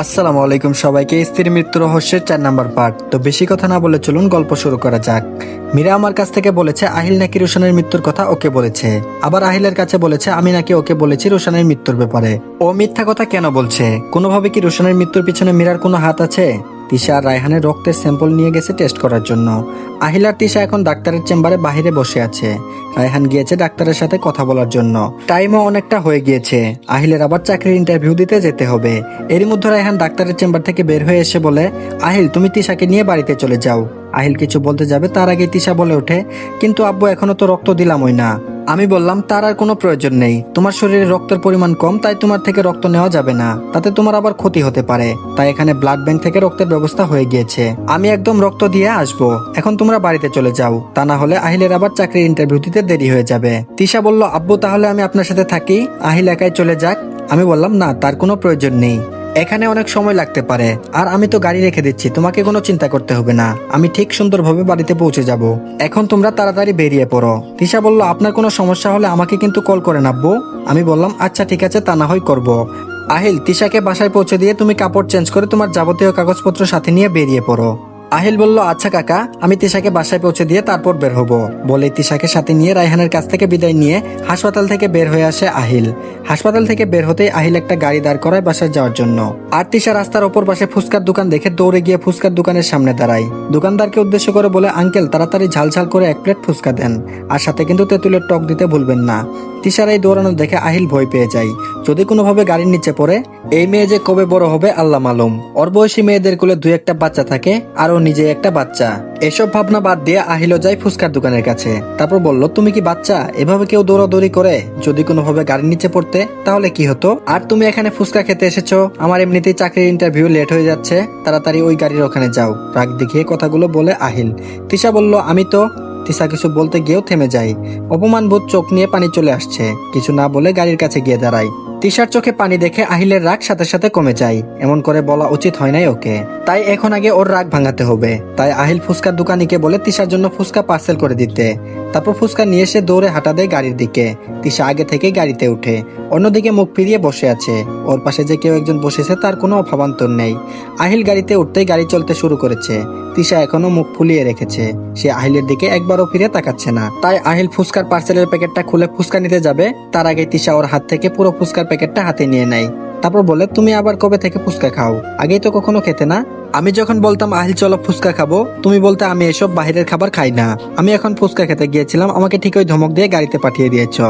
আসসালামু আলাইকুম সবাইকে স্ত্রীর মৃত্যু রহস্যের চার নাম্বার পার্ট। তো বেশি কথা না বলে চলুন গল্প শুরু করা যাক। মীরা আমার কাছ থেকে বলেছে, আহিল নাকি রোশনের মৃত্যুর কথা ওকে বলেছে। আবার আহিলের কাছে বলেছে, আমি নাকি ওকে বলেছি রোশনের মৃত্যুর ব্যাপারে। ও মিথ্যা কথা কেন বলছে? কোনোভাবে কি রোশনের মৃত্যুর পিছনে মীরার কোনো হাত আছে? তিশা আর রায়হানের রক্তের স্যাম্পল নিয়ে গেছে টেস্ট করার জন্য। আহিলার তিশা এখন ডাক্তারের চেম্বারে বাইরে বসে আছে। রায়হান গিয়েছে ডাক্তারের সাথে কথা বলার জন্য। টাইমও অনেকটা হয়ে গিয়েছে। আহিলের আবার চাকরির ইন্টারভিউ দিতে যেতে হবে। এরই মধ্যে রায়হান ডাক্তারের চেম্বার থেকে বের হয়ে এসে বলে, আহিল, তুমি তিশাকে নিয়ে বাড়িতে চলে যাও। আহিল কিছু বলতে যাবে তার আগে তিশা বলে ওঠে, কিন্তু আব্বু এখনও তো রক্ত দিলামই না। আমি বললাম, তার আর কোনো প্রয়োজন নেই। তোমার শরীরে রক্তের পরিমাণ কম, তাই তোমার থেকে রক্ত নেওয়া যাবে না। তাতে তোমার আবার ক্ষতি হতে পারে। তাই এখানে ব্লাড ব্যাংক থেকে রক্তের ব্যবস্থা হয়ে গিয়েছে। আমি একদম রক্ত দিয়ে আসব। এখন তোমরা বাড়িতে চলে যাও। তা না হলে আহিলের আবার চাকরির ইন্টারভিউ দিতে দেরি হয়ে যাবে। তিশা বলল, আব্বু, তাহলে আমি আপনার সাথে থাকি। আহিল একাই চলে যাক। আমি বললাম, না, তার কোনো প্রয়োজন নেই। এখানে অনেক সময় লাগতে পারে। আর আমি তো গাড়ি রেখে দিচ্ছি, তোমাকে কোনো চিন্তা করতে হবে না। আমি ঠিক সুন্দরভাবে বাড়িতে পৌঁছে যাব। এখন তোমরা তাড়াতাড়ি বেরিয়ে পড়ো। তিশা বলল, আপনার কোনো সমস্যা হলে আমাকে কিন্তু কল করে নাববো আমি বললাম আচ্ছা ঠিক আছে, তা না হয় করব। আহিল, তিশাকে বাসায় পৌঁছে দিয়ে তুমি কাপড় চেঞ্জ করে তোমার যাবতীয় কাগজপত্র সাথে নিয়ে বেরিয়ে পড়ো। আহিল বলল আচ্ছা কাকা, আমি তিশাকে বাসায় পৌঁছে দিয়ে তারপর বের হব। বলে তিশাকে সাথে নিয়ে রায়হানের কাছ থেকে বিদায় নিয়ে হাসপাতাল থেকে বের হয়ে আসে আহিল। হাসপাতাল থেকে বের হতেই আহিল একটা গাড়ি দাঁড় করায় বাসায় যাওয়ার জন্য। আর তিশা রাস্তার ওপর পাশে ফুচকার দোকান দেখে দৌড়ে গিয়ে ফুচকার দোকানের সামনে দাঁড়ায়। দোকানদারকে উদ্দেশ্য করে বলে, আঙ্কেল, তাড়াতাড়ি ঝাল ঝাল করে এক প্লেট ফুচকা দেন। আর সাথে কিন্তু তেঁতুলের টক দিতে ভুলবেন না। তিশার এই দৌড়ানো দেখে আহিল ভয় পেয়ে যায়। যদি কোনোভাবে গাড়ির নিচে পড়ে, এই মেয়ে যে কবে বড় হবে আল্লাহ মালুম। ওর বয়সী মেয়েদের কোলে দুই একটা বাচ্চা থাকে, আর ও নিজে একটা বাচ্চা। এসব ভাবনা বাদ দিয়ে আহিলও যায় ফুচকার দোকানের কাছে। তারপর বলল, তুমি কি বাচ্চা? এভাবে কেউ দৌড়াদৌড়ি করে? যদি কোনোভাবে গাড়ির নিচে পড়তে, তাহলে কি হতো? আর তুমি এখানে ফুচকা খেতে এসেছ? আমার এমনিতেই চাকরির ইন্টারভিউ লেট হয়ে যাচ্ছে। তাড়াতাড়ি ওই গাড়ির ওখানে যাও। রাগ দেখিয়ে কথাগুলো বলে আহিল। তিশা বলল, আমি তো তিশা কিছু বলতে গিয়েও থেমে যায়। অপমানবোধ চোখ নিয়ে পানি চলে আসছে। কিছু না বলে গাড়ির কাছে গিয়ে দাঁড়ায়। তিশার চোখে পানি দেখে আহিলের রাগ সাথে সাথে কমে যায়। এমন করে বলা উচিত হয় নাই ওকে। তাই এখন আগে ওর রাগ ভাঙাতে হবে। তাই আহিল ফুচকার দোকানিকে বলে তিশার জন্য ফুচকা পার্সেল করে দিতে। তারপর ফুচকা নিয়ে এসে দৌড়ে হাঁটা দেয় গাড়ির দিকে। তিশা আগে থেকে গাড়িতে উঠে। অন্যদিকে মুখ ফিরিয়ে বসে আছে। ওর পাশে যে কেউ একজন বসেছে তার কোনো অভাবান্তর নেই। আহিল গাড়িতে উঠতেই গাড়ি চলতে শুরু করেছে। তিশা এখনও মুখ ফুলিয়ে রেখেছে। সে আহিলের দিকে একবারও ফিরে তাকাচ্ছে না। তাই আহিল ফুচকার পার্সেলের প্যাকেটটা খুলে ফুচকা নিতে যাবে। তার আগে তিশা ওর হাত থেকে পুরো ফুচকার প্যাকেটটা হাতে নিয়ে নেয়। তারপর বলে, তুমি আবার কবে থেকে ফুচকা খাও? আগেই তো কখনো খেতে না? আমি যখন বলতাম, আহিল, চলো ফুচকা খাব, তুমি বলতে, আমি এসব বাইরের খাবার খাই না। আমি এখন ফুচকা খেতে গিয়েছিলাম, আমাকে ঠিক ওই ধমক দিয়ে গাড়িতে পাঠিয়ে দিয়েছ।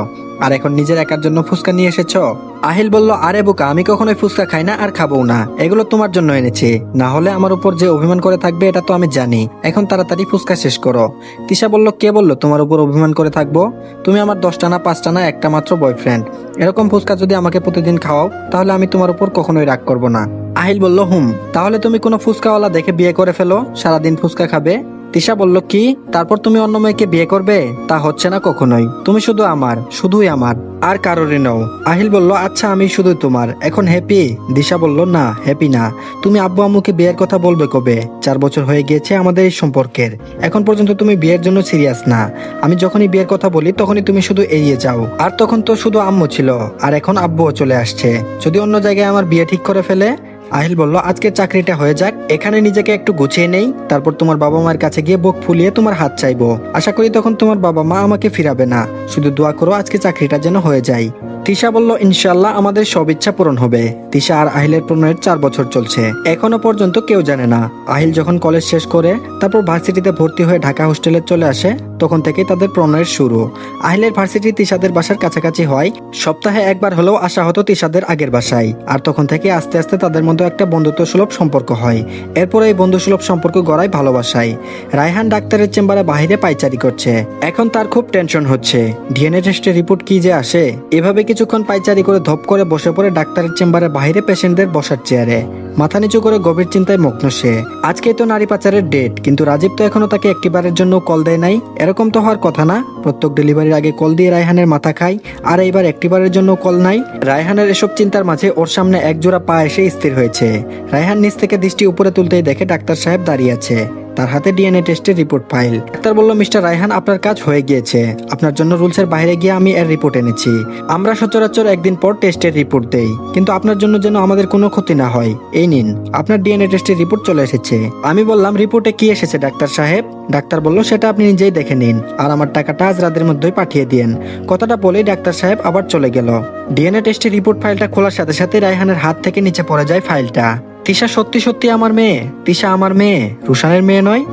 আর এখন নিজের একার জন্য ফুচকা নিয়ে এসেছ? আহিল বলল, আরে বোকা, আমি কখনোই ফুচকা খাই না আর খাব না। এগুলো তোমার জন্য এনেছি। না হলে আমার উপর যে অভিমান করে থাকবে, এটা তো আমি জানি। এখন তাড়াতাড়ি ফুচকা শেষ করো। তিশা বলল, কে বলল তোমার উপর অভিমান করে থাকব? তুমি আমার দশটা না পাঁচটা না একটা মাত্র বয়ফ্রেন্ড এরকম ফুচকা যদি আমাকে প্রতিদিন খাওয়াও, তাহলে আমি তোমার উপর কখনোই রাগ করব না। আহিল বলল, হুম, তাহলে তুমি কোনো ফুচকাওয়ালা দেখে বিয়ে করে ফেলো, সারাদিন ফুচকা খাবে? তিশা বলল, কি? তারপর তুমি অন্য মেয়েকে বিয়ে করবে? তা হচ্ছে না কখনোই। তুমি শুধু আমার, শুধুই আমার, আর কারোরই নও। আহিল বলল আচ্ছা আমি শুধু তোমার, এখন হ্যাপি দিশা বলল, না হ্যাপি না। তুমি আব্বু আম্মুকে বিয়ের কথা বলবে কবে? চার বছর হয়ে গিয়েছে আমাদের এই সম্পর্কের। এখন পর্যন্ত তুমি বিয়ের জন্য সিরিয়াস না। আমি যখনই বিয়ের কথা বলি, তখনই তুমি শুধু এড়িয়ে যাও। আর তখন তো শুধু আম্মু ছিল, আর এখন আব্বুও চলে আসছে। যদি অন্য জায়গায় আমার বিয়ে ঠিক করে ফেলে আহিল বলল, আজকে চাকরিটা হয়ে যাক, এখানে নিজেকে একটু গুছিয়ে নেই, তারপর তোমার বাবা মায়ের কাছে গিয়ে বুক ফুলিয়ে তোমার হাত চাইব। আশা করি তখন তোমার বাবা মা আমাকে ফিরাবে না। শুধু দোয়া করো আজকে চাকরিটা যেন হয়ে যায়। তিশা বলল ইনশাল্লাহ আমাদের সব ইচ্ছা পূরণ হবে। তিশা আর আহিলের প্রণয়ের চার বছর চলছে। এখনও পর্যন্ত কেউ জানে না। আহিল যখন কলেজ শেষ করে, তারপর ভার্সিটিতে ভর্তি হয়ে ঢাকা হোস্টেলে চলে আসে তখন থেকেই তাদের প্রণয়ের শুরু। আহিলের ভার্সিটি তিশাদের বাসার কাছাকাছি হয়। সপ্তাহে একবার হলেও আসা হতো তিশাদের আগের বাসায়। আর তখন থেকে আস্তে আস্তে তাদের মধ্যে একটা বন্ধুত্ব সুলভ সম্পর্ক হয়। এরপর এই বন্ধু সুলভ সম্পর্ক গড়ায় ভালোবাসায়। রায়হান ডাক্তারের চেম্বারে বাইরে পাইচারি করছে। এখন তার খুব টেনশন হচ্ছে। ডিএনএ টেস্টের রিপোর্ট কি যে আসে? এভাবে কিছুক্ষণ পাইচারি করে ধপ করে বসে পড়ে ডাক্তারের চেম্বারে বাইরে পেশেন্টদের বসার চেয়ারে। মাথা নিচু করে গভীর চিন্তায় মগ্ন সে। আজকে তো নারী পাচারের ডেট, কিন্তু রাজীব তো এখনও তাকে একটিবারের জন্য কল দেয় নাই। এরকম তো হওয়ার কথা না। প্রত্যেক ডেলিভারির আগে কল দিয়ে রায়হানের মাথা খাই, আর এইবার একটিবারের জন্য কল নাই। রায়হানের এসব চিন্তার মাঝে ওর সামনে একজোড়া পা এসে স্থির হয়েছে। রায়হান নিচ থেকে দৃষ্টি উপরে তুলতেই দেখে ডাক্তার সাহেব দাঁড়িয়ে আছে। তার হাতে ডিএনএ টেস্টের রিপোর্ট ফাইল। ডাক্তার বলল, মিস্টার রায়হান, আপনার কাজ হয়ে গিয়েছে। আপনার জন্য রুলসের বাইরে গিয়ে আমি এর রিপোর্ট এনেছি। আমরা সচরাচর একদিন পর টেস্টের রিপোর্ট দেই, কিন্তু আপনার জন্য যেন আমাদের কোনো ক্ষতি না হয়। এই নিন, আপনার ডিএনএ টেস্টের রিপোর্ট চলে এসেছে। আমি বললাম, রিপোর্টে কি এসেছে, ডাক্তার সাহেব? ডাক্তার বলল, সেটা আপনি নিজেই দেখে নিন, আর আমার টাকাটা আজ রাতের মধ্যেই পাঠিয়ে দিন কথাটা বলেই ডাক্তার সাহেব আবার চলে গেল। ডিএনএ টেস্টের রিপোর্ট ফাইলটা খোলার সাথে সাথে রায়হানের হাত থেকে নিচে পড়ে যায় ফাইলটা। তিশা সত্যি সত্যি আমার মেয়ে? তিশা আমার মেয়ে? রুশানের মেয়ে নয়?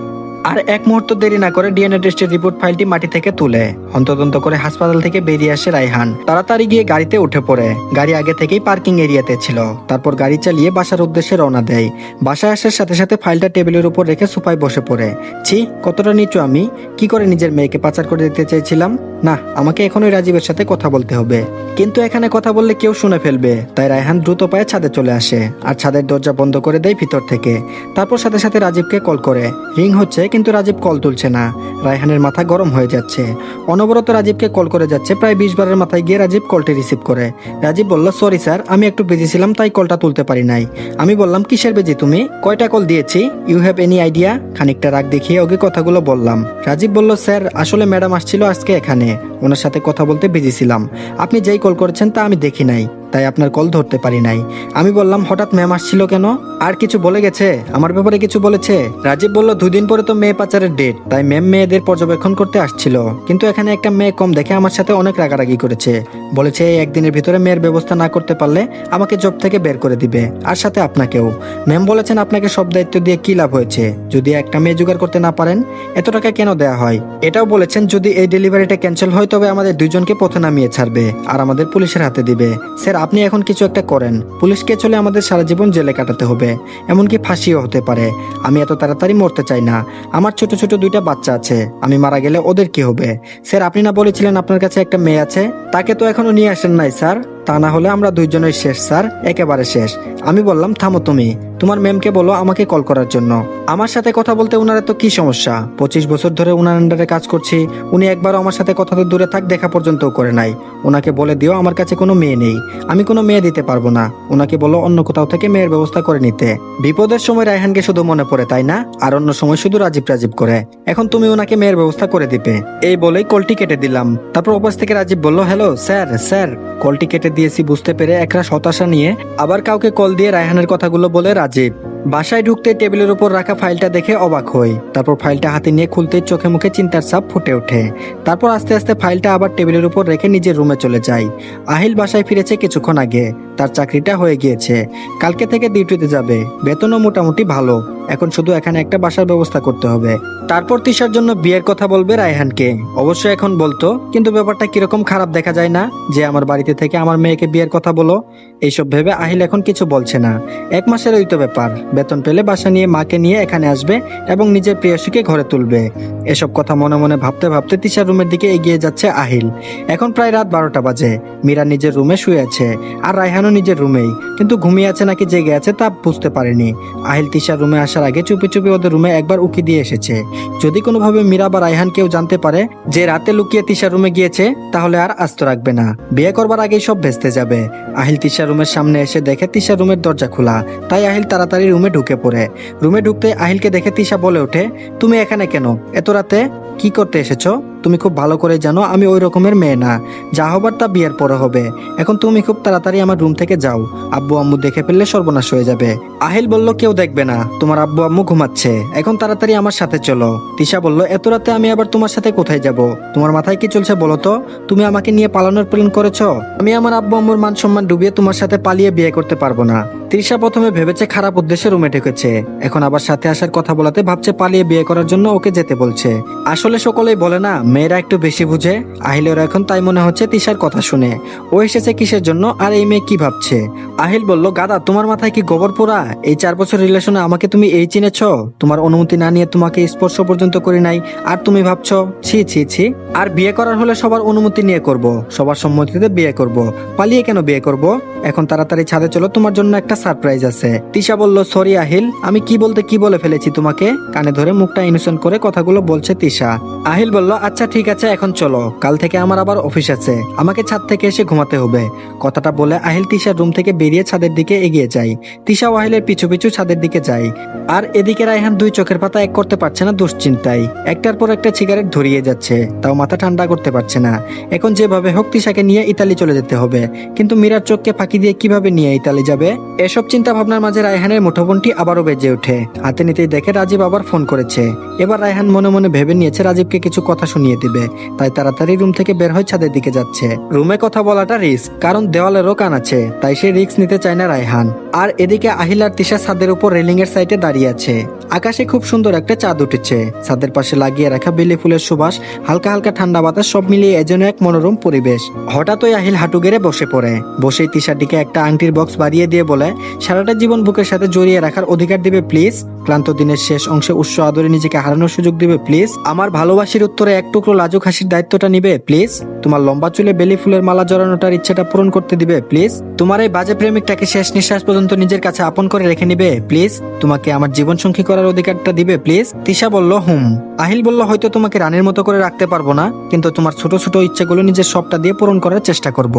আর এক মুহূর্ত দেরি না করে ডিএনএ টেস্টের রিপোর্ট ফাইলটি মাটি থেকে তুলে, হন্তদন্ত করে হাসপাতাল থেকে বেরিয়ে আসে রাইহান তাড়াতাড়ি গিয়ে গাড়িতে উঠে পড়ে। গাড়ি আগে থেকেই পার্কিং এরিয়াতে ছিল। তারপর গাড়ি চালিয়ে বাসার উদ্দেশ্যে রওনা দেয়। বাসায় আসার সাথে সাথে ফাইলটা টেবিলের উপর রেখে সোফায় বসে পড়ে। ছি, কতটা নিচু আমি? কি করে নিজের মেয়েকে পাচার করে দিতে চাইছিলাম? না, আমাকে এখনই রাজীবের সাথে কথা বলতে হবে। কিন্তু এখানে কথা বললে কেউ শুনে ফেলবে। তাই রায়হান দ্রুত পায়ে ছাদে চলে আসে আর ছাদের দরজা বন্ধ করে দেয় ভিতর থেকে। তারপর সাথে সাথে রাজীবকে কল করে। রিং হচ্ছে, কিন্তু রাজীব কল তুলছে না। রায়হানের মাথা গরম হয়ে যাচ্ছে। অনবরত রাজীবকে কল করে যাচ্ছে। প্রায় বিশ বারের মাথায় গিয়ে রাজীব কলটি রিসিভ করে। রাজীব বলল, সরি স্যার, আমি একটু বিজি ছিলাম, তাই কলটা তুলতে পারি নাই। আমি বললাম, কিসের বেজি তুমি? কয়টা কল দিয়েছি? ইউ হ্যাভ এনি আইডিয়া খানিকটা রাগ দেখিয়ে ওকে কথাগুলো বললাম। রাজীব বলল, স্যার, আসলে ম্যাডাম আসছিল আজকে এখানে। ওনার সাথে কথা বলতে বিজি ছিলাম। আপনি যেই কল করেছেন তা আমি দেখি নাই। তাই আপনার কল ধরতে পারি নাই। আমি বললাম, হঠাৎ ম্যাম আসছিল কেন? আর কিছু বলে গেছে? আমার ব্যাপারে কিছু বলেছে? রাজীব বলল দুদিন পরে তো মেয়ে পাচারের ডেট তাই ম্যাম মেয়েদের পর্যবেক্ষণ করতে আসছিল। কিন্তু এখানে একটা মেয়ে কম দেখে আমার সাথে অনেক রাগারাগি করেছে। বলেছে এই একদিনের ভিতরে মেয়ের ব্যবস্থা না করতে পারলে আমাকে জব থেকে বের করে দিবে, আর সাথে আপনাকেও। ম্যাম বলেছেন, আপনাকে সব দায়িত্ব দিয়ে কি লাভ হয়েছে? যদি একটা মেয়ে জোগাড় করতে না পারেন, এত টাকা কেন দেয়া হয়? এটাও বলেছেন, যদি এই ডেলিভারিটা ক্যান্সেল হয়, তবে আমাদের দুইজনকে পথে নামিয়ে ছাড়বে, আর আমাদের পুলিশের হাতে দিবে। স্যার আপনি এখন কিছু একটা করেন। পুলিশকে চলে আমাদের সারা জীবন জেলে কাটাতে হবে। এমনকি ফাঁসিও হতে পারে। আমি এত তাড়াতাড়ি মরতে চাই না। আমার ছোট ছোট দুইটা বাচ্চা আছে। আমি মারা গেলে ওদের কি হবে? স্যার, আপনি না বলেছিলেন আপনার কাছে একটা মেয়ে আছে? তাকে তো এখনও নিয়ে আসেন নাই, স্যার। তা না হলে আমরা দুইজনের শেষ, স্যার। একেবারে শেষ। আমি বললাম, থামো তুমি। তোমার ম্যামকে বলো আমাকে কল করার জন্য। আমার সাথে কথা বলতে উনার তো কি সমস্যা? পঁচিশ বছর ধরে উনার আন্ডারে কাজ করছি। উনি একবার আমার সাথে কথা তো দূরে থাক, দেখা পর্যন্তও করে নাই। ওনাকে বলে দিও, আমার কাছে কোনো মেয়ে নেই। আমি কোনো মেয়ে দিতে পারব না। ওনাকে বলো অন্য কোথাও থেকে মেয়ের ব্যবস্থা করে নিতে। বিপদের সময় রায়হানকে শুধু মনে পড়ে, তাই না? আর অন্য সময় শুধু রাজীব রাজীব করে। এখন তুমি ওনাকে মেয়ের ব্যবস্থা করে দিবে। এই বলেই কলটি কেটে দিলাম। তারপর ওপাশ থেকে রাজীব বলল, হ্যালো, স্যার স্যার। কলটি কেটে দিয়েছি বুঝতে পেরে একরা হতাশা নিয়ে আবার কাউকে কল দিয়ে রায়হানের কথাগুলো বলে রাজীব বাসায় ঢুকতে টেবিলের উপর রাখা ফাইলটা দেখে অবাক হই। তারপর ফাইলটা হাতে নিয়ে খুলতে চোখে মুখে চিন্তার ছাপ ফুটে ওঠে। তারপর আস্তে আস্তে ফাইলটা আবার টেবিলের উপর রেখে নিজের রুমে চলে যায় আহিল বাসায় ফিরেছে কিছুক্ষণ আগে। তার চাকরিটা হয়ে গিয়েছে। কালকে থেকে ডিউটিতে যাবে। বেতনও মোটামুটি ভালো। এখন শুধু এখানে একটা বাসার ব্যবস্থা করতে হবে। তারপর তিশার জন্য বিয়ের কথা বলবে রায়হানকে। অবশ্য এখন বলতো, কিন্তু ব্যাপারটা কীরকম খারাপ দেখা যায় না? যে আমার বাড়িতে থেকে আমার মেয়েকে বিয়ের কথা বলো? এইসব ভেবে আহিল এখন কিছু বলছে না। এক মাসের ওই তো ব্যাপার। বেতন পেলে বাসা নিয়ে মাকে নিয়ে এখানে আসবে এবং নিজের প্রিয়সীকে ঘরে তুলবে। এসব কথা মনে মনে ভাবতে ভাবতে তিশার রুমের দিকে এগিয়ে যাচ্ছে আহিল। এখন প্রায় রাত বারোটা বাজে। মীরা নিজের রুমে শুয়ে আছে। আর রায়হানও নিজের রুমেই। কিন্তু ঘুমিয়ে আছে নাকি জেগে আছে তা বুঝতে পারেনি। আহিল তিশার রুমে আসার আগে চুপি চুপি ওদের রুমে একবার উকি দিয়ে এসেছে। যদি কোনোভাবে মীরা বা রায়হান কেউ জানতে পারে যে রাতে লুকিয়ে তিশার রুমে গিয়েছে, তাহলে আর আস্ত রাখবে না। বিয়ে করবার আগেই সব ভেস্তে যাবে। আহিল তিশার রুমের সামনে এসে দেখে তিশার রুমের দরজা খোলা। তাই আহিল তাড়াতাড়ি রুমে ঢুকে পড়ে। রুমে ঢুকতে আহিলকে দেখে তিশা বলে ওঠে, তুমি এখানে কেন? এত রাতে কি করতে এসেছ? তুমি খুব ভালো করে জানো আমি ওই রকমের মেয়ে না। যা হবার তা বিয়ের পরে হবে। এখন তুমি খুব তাড়াতাড়ি আমার রুম থেকে যাও। আব্বু আম্মু দেখে ফেললে সর্বনাশ হয়ে যাবে। আহিল বলল, কেউ দেখবে না। তোমার আব্বু আম্মু ঘুমাচ্ছে। এখন তাড়াতাড়ি আমার সাথে চলো। তিশা বলল, এত রাতে আমি আবার তোমার সাথে কোথায় যাব? তোমার মাথায় কি চলছে বলো তো? তুমি আমাকে নিয়ে পালানোর প্ল্যান করেছ? আমি আমার আব্বু আম্মুর মান সম্মান ডুবিয়ে তোমার সাথে পালিয়ে বিয়ে করতে পারব না। তৃষা প্রথমে ভেবেছে খারাপ উদ্দেশ্যে রুমে ঢুকেছে। এখন আবার সাথে আসার কথা বলাতে ভাবছে পালিয়ে বিয়ে করার জন্য ওকে যেতে বলছে। আসলে সকলেই বলে না মেয়েরা একটু বেশি বুঝে। আহিলের এখন তাই মনে হচ্ছে তিশার কথা শুনে। ও এসেছে কিসের জন্য আর এই মেয়ে কি ভাবছে? আহিল বলল, গাদা, তোমার মাথায় কি গোবর পোড়া? এই চার বছর রিলেশনে আমাকে তুমি এই চিনেছ? তোমার অনুমতি না নিয়ে তোমাকে স্পর্শ পর্যন্ত করি নাই। আর তুমি ভাবছ, ছি ছি ছি। আর বিয়ে করার হলে সবার অনুমতি নিয়ে করব। সবার সম্মতিতে বিয়ে করব। পালিয়ে কেন বিয়ে করব? এখন তাড়াতাড়ি ছাদে চলো, তোমার জন্য একটা সারপ্রাইজ আছে। তিশা বলল, সরি, আহিল, আমি কি বলতে কি বলে ফেলেছি তোমাকে? কানে ধরে মুখটা ইনোসেন্ট করে কথাগুলো বলছে তিশা। আহিল বলল আচ্ছা আচ্ছা ঠিক আছে, এখন চলো। কাল থেকে আমার আবার অফিস আছে। আমাকে ছাদ থেকে এসে ঘুমাতে হবে। কথাটা বলে আহিল তিশার রুম থেকে বেরিয়ে ছাদের দিকে এগিয়ে যায়। তিশা আহিলের পিছু পিছু ছাদের দিকে যায়। আর এদিকে রায়হান দুই চোখের পাতা এক করতে পারছে না দুশ্চিন্তায়। একটার পর একটা সিগারেট ধরিয়ে যাচ্ছে। তাও মাথা ঠান্ডা করতে পারছে না। এখন যেভাবে হোক তিশাকে নিয়ে ইতালি চলে যেতে হবে। কিন্তু মীরার চোখকে ফাঁকি দিয়ে কীভাবে নিয়ে ইতালি যাবে? এসব চিন্তা ভাবনার মাঝে রায়হানের মুঠোফোনটি আবারও বেজে ওঠে। হাতে নিতেই দেখে রাজীব আবার ফোন করেছে। এবার রায়হান মনে মনে ভেবে নিয়েছে রাজীবকে কিছু কথা শুনিয়ে দিবে। তাই তাড়াতাড়ি রুম থেকে বের হয়ে ছাদের দিকে যাচ্ছে। রুমে কথা বলাটা রিস্ক, কারণ দেওয়ালেরও কান আছে, তাই সে রিস্ক নিতে চায় না রায়হান। আর এদিকে আহিলার তিশা ছাদের উপর রেলিং এর সাইডে দাঁড়িয়ে আছে। আকাশে খুব সুন্দর একটা চাঁদ উঠেছে। ছাদের পাশে লাগিয়ে রাখা বেলি ফুলের সুবাস, হালকা হালকা ঠান্ডা বাতাস সব মিলিয়ে এজন্য এক মনোরম পরিবেশ। হঠাৎ ওই আহিল হাঁটু গেড়ে বসে পড়ে। বসেই তিশার দিকে একটা আংটির বক্স বাড়িয়ে দিয়ে বলে, সারাটা জীবন বুকের সাথে জড়িয়ে রাখার অধিকার দিবে, প্লিজ। ক্লান্ত দিনের শেষ অংশে উৎস আদরে নিজেকে হারানোর সুযোগ দিবে, প্লিজ। আমার ভালোবাসির উত্তরে এক টুকরো লাজুক হাসির দায়িত্বটা নিবে, প্লিজ। তোমার লম্বা চুলে বেলি ফুলের মালা জড়ানোটার ইচ্ছাটা পূরণ করতে দিবে, প্লিজ। তোমার এই বাজে প্রেমিকটাকে শেষ নিঃশ্বাস পর্যন্ত নিজের কাছে আপন করে রেখে নিবে, প্লিজ। তোমাকে আমার জীবন সঙ্গী করার অধিকারটা দিবে, প্লিজ। তিশা বলল, হুম। আহিল বলল, হয়তো তোমাকে রানীর মতো করে রাখতে পারব না, কিন্তু তোমার ছোট ছোট ইচ্ছাগুলো নিজের সবটা দিয়ে পূরণ করার চেষ্টা করব।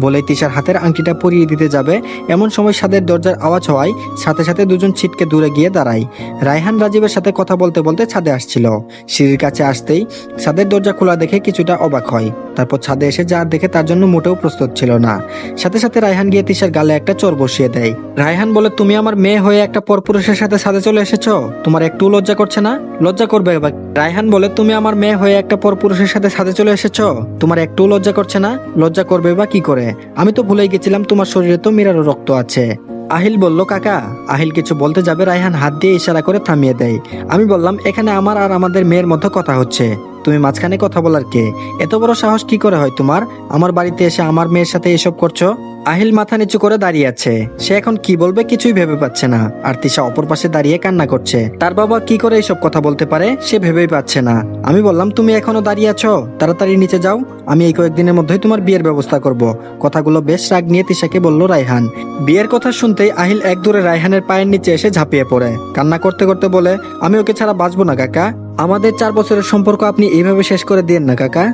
বলে তিশার হাতের আংটিটা পরিয়ে দিতে যাবে। এমন সময় সাদের দরজার আওয়াজ হওয়ায় সাথে সাথে দুজন ছিটকে দূরে গিয়ে দাঁড়ায়। রায়হান রাজীবের সাথে কথা বলতে বলতে ছাদে আসছিল। সিঁড়ির কাছে আসতেই ছাদের দরজা খোলা দেখে কিছুটা অবাক হয়। তারপর ছাদে এসে যার দেখে তার জন্য মোটেও প্রস্তুত ছিল না। সাথে সাথে রায়হান গিয়ে তিশার গালে একটা চোর বসিয়ে দেয়। রায়হান বলে, তুমি আমার মেয়ে হয়ে একটা পরপুরুষের সাথে ছাদে চলে এসেছ? তোমার একটু লজ্জা করছে না? লজ্জা করবে এবার। রায়হান বলে, তুমি আমার মেয়ে হয়ে একটা পরপুরুষের সাথে ছাদে চলে এসেছ? তোমার একটু লজ্জা করছে না? লজ্জা করবে বা কি করে? আমি তো ভুলেই গেছিলাম, তোমার শরীরে তো মিরারও রক্ত আছে। আহিল বলল, কাকা, আহিল কিছু বলতে যাবে? রায়হান হাত দিয়ে ইশারা করে থামিয়ে দেয়। আমি বললাম, এখানে আমার আর আমাদের মেয়ের মধ্যে কথা হচ্ছে। তুমি মাঝখানে কথা বলার কে? এত বড় সাহস কি করে হয় তোমার? আমার বাড়িতে এসে আমার মেয়ের সাথে এসব করছ? আহিল মাথা নিচু করে দাঁড়িয়ে আছে। সে এখন কি বলবে কিছুই ভেবে পাচ্ছে না। আর তিশা অপর পাশে দাঁড়িয়ে কান্না করছে। তার বাবা কি করে এইসব কথা বলতে পারে সে ভেবেই পাচ্ছে না। আমি বললাম, তুমি এখনও দাঁড়িয়ে আছো? তাড়াতাড়ি নিচে যাও। আমি এই কয়েকদিনের মধ্যেই তোমার বিয়ের ব্যবস্থা করব। কথাগুলো বেশ রাগ নিয়ে তিশাকে বলল রায়হান। বিয়ের কথা শুনতেই আহিল এক দূরে রায়হানের পায়ের নিচে এসে ঝাঁপিয়ে পড়ে। কান্না করতে করতে বলে, আমি ওকে ছাড়া বাঁচবো না, কাকা। আমাদের চার বছরের সম্পর্ক আপনি এইভাবে শেষ করে দিয়েন না কাকা।